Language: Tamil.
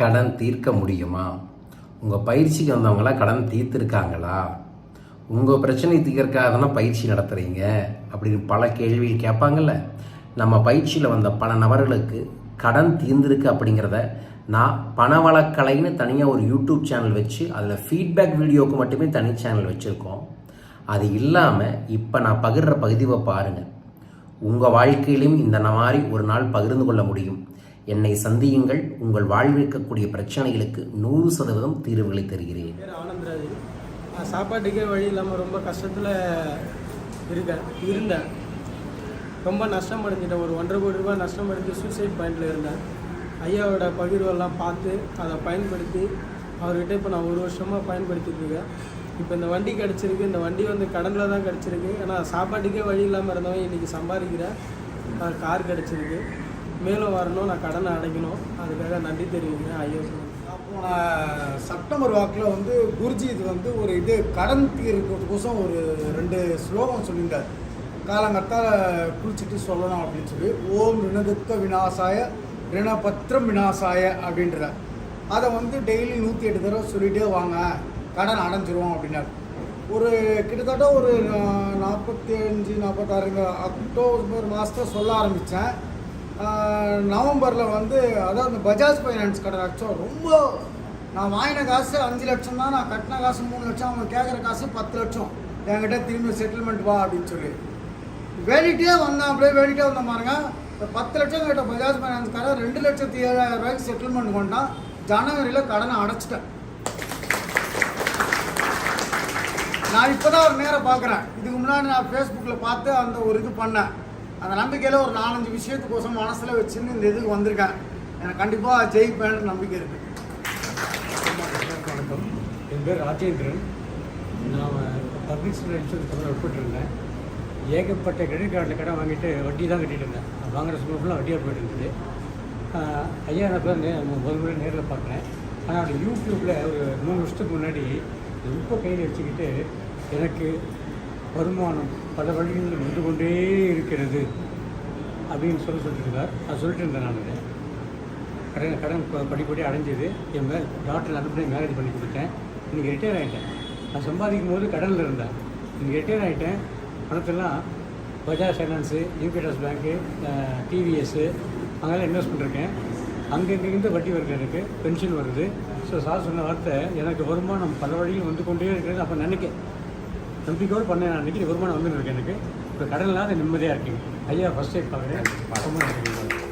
கடன் தீர்க்க முடியுமா? உங்கள் பயிற்சிக்கு வந்தவங்களாம் கடன் தீர்த்துருக்காங்களா? உங்கள் பிரச்சனை தீர்க்கறக்காக தானே பயிற்சி நடத்துகிறீங்க அப்படின்னு பல கேள்விகள் கேட்பாங்கல்ல. நம்ம பயிற்சியில் வந்த பல நபர்களுக்கு கடன் தீர்ந்திருக்கு அப்படிங்கிறத நான் பணவளக்கலைன்னு தனியாக ஒரு யூடியூப் சேனல் வச்சு அதில் ஃபீட்பேக் வீடியோவுக்கு மட்டுமே தனி சேனல் வச்சுருக்கோம். அது இல்லாமல் இப்போ நான் பகிர்ற பகுதியை பாருங்கள் உங்கள் வாழ்க்கையிலும் இந்த மாதிரி ஒரு நாள் பகிர்ந்து கொள்ள முடியும். என்னை சந்தியுங்கள். உங்கள் வாழ்விருக்கக்கூடிய பிரச்சனைகளுக்கு நூறு சதவீதம் தீர்வுகளை தருகிறேன். ஆனந்தராஜ். சாப்பாட்டுக்கே வழி இல்லாமல் ரொம்ப கஷ்டத்தில் இருக்கேன். இருந்தேன். ரொம்ப நஷ்டம் அடைஞ்சிட்டேன். ஒரு ஒன்றரை கோடி ரூபாய் நஷ்டம் அடைஞ்சு சூசைட் பாயிண்டில் இருந்தேன். ஐயாவோட பகிர்வெல்லாம் பார்த்து அதை பயன்படுத்தி அவர்கிட்ட இப்போ நான் ஒரு வருஷமாக பயன்படுத்திட்டு இருக்கேன். இப்போ இந்த வண்டி கிடச்சிருக்கு. இந்த வண்டி வந்து கடனில் தான் கிடச்சிருக்கு. ஏன்னா சாப்பாட்டுக்கே வழி இல்லாமல் இருந்தவன் இன்றைக்கி சம்பாதிக்கிறேன் கார் கிடச்சிருக்கு. மேலும் வரணும் நான் கடனை அடைக்கணும். அதுக்காக நன்றி தெரிவிக்கிறேன் ஐயோ. போன செப்டம்பர் வாக்கில் வந்து குருஜி இது வந்து ஒரு இது கடன் தீர்க்கிறதுக்கோசம் ஒரு ரெண்டு ஸ்லோகம் சொல்லியிருந்தார். காலங்கத்தால் குளிச்சுட்டு சொல்லணும் அப்படின்னு சொல்லி ஓம் ரிணதுக்க விநாசாய ரிணபத்திரம் விநாசாய அப்படின்ற அதை வந்து டெய்லி நூற்றி எட்டு தடவை சொல்லிகிட்டே வாங்க கடன் அடைஞ்சிரும் அப்படின்னாரு. ஒரு கிட்டத்தட்ட ஒரு நாற்பத்தி அஞ்சு நாற்பத்தாறுங்க அக்டோபர் மாதத்தை சொல்ல ஆரம்பித்தேன் நவம்பரில் வந்து அதாவது இந்த பஜாஜ் ஃபைனான்ஸ் கடை லட்சம் ரொம்ப நான் வாங்கின காசு அஞ்சு லட்சம் தான் நான் கட்டின காசு மூணு லட்சம் அவங்க கேட்குற காசு பத்து லட்சம். என்கிட்ட திரும்பி செட்டில்மெண்ட் வா அப்படின்னு சொல்லி. வேடிட்டே வந்தேன் அப்படியே வேடிட்டே வந்தேன் பாருங்க. பத்து லட்சம் கேட்ட பஜாஜ் ஃபைனான்ஸ்காரன் ரெண்டு லட்சத்தி ஏழாயிரம் ரூபாய்க்கு செட்டில்மெண்ட் கொண்டான். ஜனவரியில் கடனை அடைச்சிட்டேன். நான் இப்போ தான் ஒரு நேரம் பார்க்குறேன் இதுக்கு முன்னாடி நான் ஃபேஸ்புக்கில் பார்த்து அந்த ஒரு இது பண்ணேன். அந்த நம்பிக்கையில் ஒரு நாலஞ்சு விஷயத்துக்கோசம் மனசில் வச்சுன்னு இந்த இதுக்கு வந்திருக்கேன் எனக்கு கண்டிப்பாக ஜெயிப்பேன் நம்பிக்கை இருக்குது வணக்கம் என் பேர் ராஜேந்திரன். நான் பப்ளிக் இன்சூரன்ஸ் கம்பெனி ஒர்க் ஏகப்பட்ட கிரெடிட் கார்டில் கடை வாங்கிட்டு வட்டி தான் கட்டிட்டு இருந்தேன். வாங்குற சும்மா ஃபுல்லாக வட்டியாக போயிட்டு இருந்தது. ஐயா நான் இப்போ நே முதல் முறை நேரில் பார்க்குறேன். ஆனால் அந்த யூடியூப்பில் ஒரு மூணு வருஷத்துக்கு முன்னாடி ரொம்ப கையில் வச்சுக்கிட்டு எனக்கு வருமானம் பல வழிகளில் வந்து கொண்டே இருக்கிறது அப்படின்னு சொல்லி சொல்லிட்டு நான் அது சொல்லிட்டு இருந்தேன் நான். கடன் கடன் ப- படிப்படி அடைஞ்சது. என் மே டாக்டர் நல்லபடியாக மேரேஜ் பண்ணி கொடுத்தேன். இன்றைக்கி ரிட்டையர் ஆகிட்டேன் நான் சம்பாதிக்கும் போது கடனில் இருந்தேன். இன்றைக்கி ரிட்டையர் ஆகிட்டேன் பணத்தெல்லாம் Bajaj finance UPS bank TVS அங்கெல்லாம் இன்வெஸ்ட் பண்ணிருக்கேன். அங்கங்கிருந்து வட்டி வருது எனக்கு பென்ஷன் வருது. ஸோ சார் சொன்ன வார்த்தை எனக்கு வருமானம் பல வழியில் வந்து கொண்டே இருக்கிறது. அப்போ நினைக்க பண்ணேன் நான் அன்றைக்கி வருமானம் வந்துட்டு இருக்கு எனக்கு. இப்போ கடன் இல்லாத நிம்மதியாக இருக்கீங்க. ஐயா ஃபஸ்ட் டைம் பார்க்குறேன். ரொம்ப நன்றி